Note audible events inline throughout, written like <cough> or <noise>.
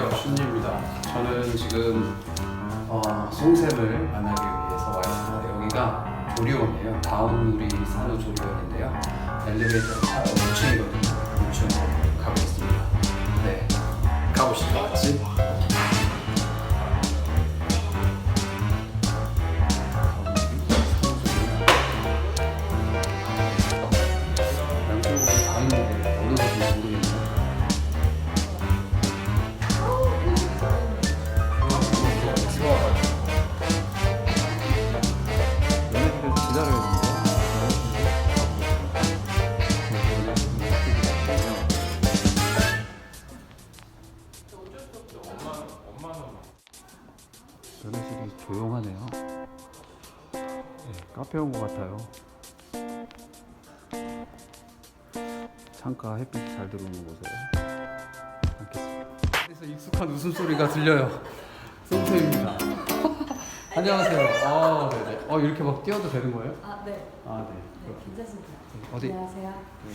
안녕하세요. 신유입니다. 저는 지금 어, 송샘을 만나기 위해서 와 있습니다. 여기가 조리원이에요. 다운우리 산후 조리원인데요. 엘리베이터 차 5층이거든요 조용하네요. 네, 카페 온 것 같아요. 창가 햇빛 잘 들어오는 곳에 앉겠습니다. 그래서 익숙한 웃음소리가 들려요. 송태입니다. <laughs> 안녕하세요. 어, 네네. 어, 이렇게 막 뛰어도 되는 거예요? 아, 네. 아, 네. 네, 그렇군요. 괜찮습니다. 어디? 안녕하세요. 네.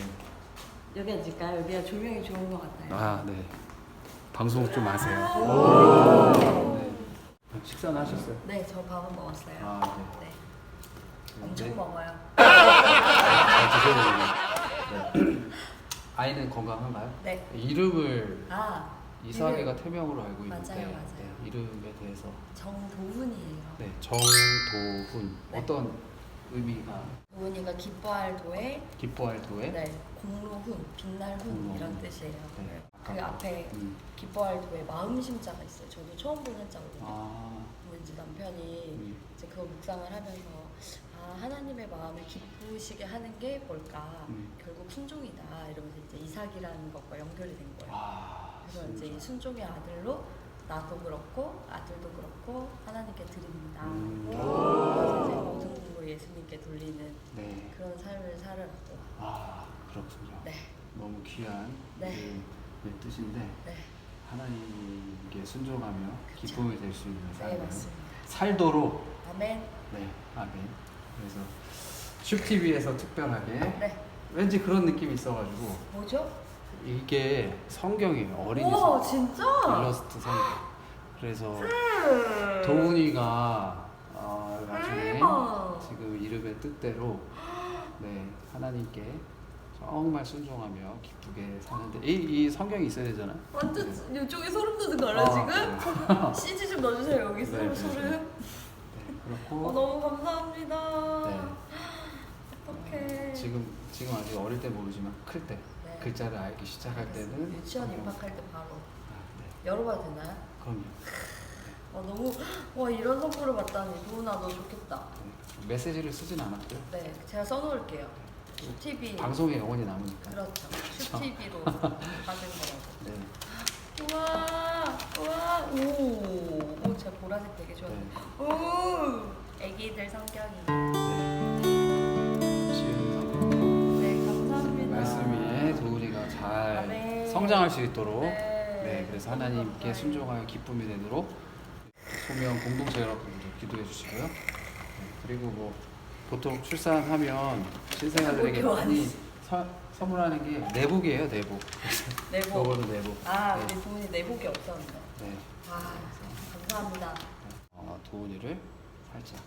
여기 앉을까요? 여기가 조명이 좋은 것 같아요. 아, 네. 방송 좀 아세요. 네. 식사는 하셨어요? 네, 저 밥은 먹었어요. 아, 네. 네. 엄청 네. 먹어요. 잘 드셔야 네. <laughs> 아이는 건강한가요? 네. 이름을 아, 이사계가 태명으로 알고 있는데 맞아요, 맞아요. 네, 이름에 대해서 정도훈이에요. 네, 정도훈 네. 어떤 의미가 도훈이가 기뻐할 도에 기뻐할 도에 네, 공로훈, 빛날 훈 공로훈. 이런 뜻이에요. 네. 그 앞에 음. 기뻐할 도에 마음 심자가 있어요. 저도 처음 보는 자거든요. 아, 이제 남편이 음. 이제 그거 묵상을 하면서 아 하나님의 마음을 기쁘시게 하는 게 뭘까 음. 결국 순종이다 이러면서 이제 이삭이라는 것과 연결이 된 거예요. 와, 그래서 이제 이. 순종의 아들로 나도 그렇고 아들도 그렇고 하나님께 드립니다. 음. 그래서 이제 모든 공을 예수님께 돌리는 네. 그런 삶을 살아갔고 아, 그렇군요. 네, 너무 귀한 네. 그 네, 뜻인데 네, 하나님께 순종하며 그쵸. 기쁨이 될 수 있는 네 삶을 맞습니다. 살도록 아멘. 네, 아멘. 그래서 슈TV에서 특별하게 네, 왠지 그런 느낌이 있어가지고 뭐죠? 이게 성경이에요 어린이 오 성경 진짜? 일러스트 성경 그래서 도훈이가 어, 나중에 대박. 지금 이름의 뜻대로 네 하나님께 정말 순종하며 기쁘게 사는데 이, 이 성경이 있어야 되잖아 완전 이쪽에 소름 돋은 거 아, 알아 지금? <laughs> CG 좀 넣어주세요 여기 네, 소름 네, 소름. 네, 어, 그렇고 너무 감사합니다. 네. 어떡해. 지금 지금 아직 어릴 때 모르지만 클때 네. 글자를 알기 시작할 때는 유치원 성경- 입학할 때 바로 아, 네. 열어봐도 되나요? 그럼요. 어, 너무 와 이런 선물을 받다니 도훈아 너 좋겠다. 네. 메시지를 쓰진 않았고요. 네 제가 써놓을게요. 슈TV 방송에 영원히 남으니까. 그렇죠. 슈TV로 <laughs> 받은 거라고. 네. 우와 우와 오, 오 제가 보라색 되게 좋아해요. 네. 오 애기들 성경이. 성장할 수 있도록. 네. 네. 그래서 하나님께. 순종하여 기쁨이 되도록 소명 공동체 여러분들 기도해 주시고요. 네. 그리고 뭐 보통 출산하면 신생아들에게 뭐 많이 서- 선물하는 게 내복이에요, 내복. <laughs> 내복. 저거는 내복. 아 네. 우리 도훈이 내복이 없었는데. 네. 아 감사합니다. 어, 도훈이를 살짝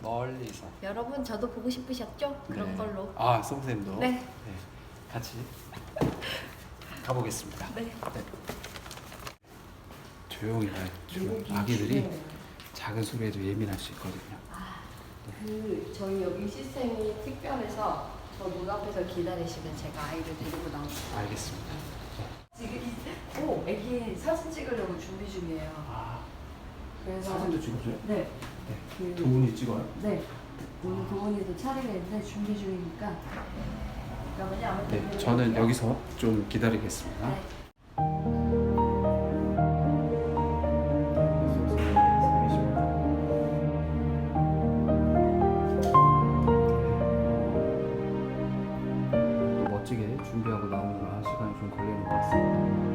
멀리서 여러분 저도 보고 싶으셨죠? 그런 네. 걸로. 아, 송쌤도 네. 같이 <laughs> 가보겠습니다. 네. 조용히 가요. 아기들이 작은 소리에도 예민할 수 있거든요. 그 저희 여기 시스템이 특별해서 저문 앞에서 기다리시면 제가 아이를 데리고 나옵니다. 알겠습니다. 지금 이- 오 애기 사진 찍으려고 준비 중이에요. 아, 그래서 사진도 찍어줘요? 네. 네. 그, 도훈이 찍어요? 네. 오늘 도훈이도 차례가 있는데 준비 중이니까. 네, 저는 여기서 좀 기다리겠습니다. 네. 멋지게 준비하고 나오느라 시간이 좀 걸리는 것 같습니다.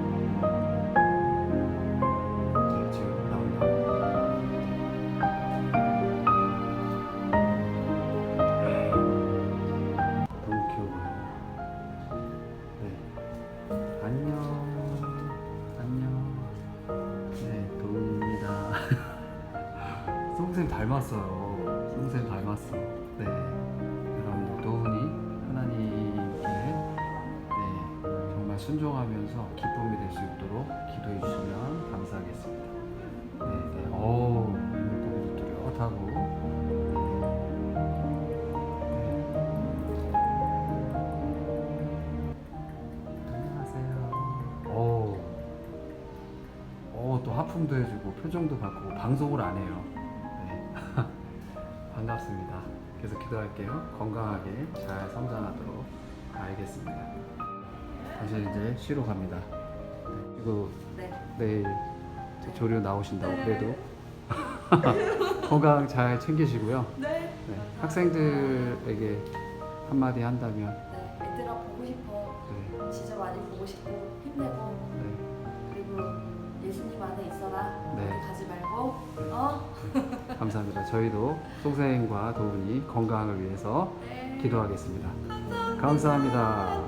송쌤 닮았어요. 송쌤 닮았어. 네. 여러분들 도훈이 하나님께 네, 정말 순종하면서 기쁨이 될 수 있도록 기도해 주시면 감사하겠습니다. 네, 네. 어우, 이목구비도 뚜렷하고. 네. 네. 또 하품도 해주고 표정도 바꾸고 방송을 안 해요. 네. 반갑습니다. 계속 기도할게요. 건강하게 잘 성장하도록 알겠습니다. 다시 이제 쉬러 갑니다. 네, 이거 네. 내일 조류 나오신다고 그래도 <laughs> 건강 잘 챙기시고요. 네. 네, 학생들에게 한마디 한다면 네. 얘들아 보고 싶어. 네, 진짜 많이 보고 싶고 힘내고 감사합니다. 저희도 송생과 도훈이 건강을 위해서 네. 기도하겠습니다. 감사합니다.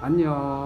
안녕.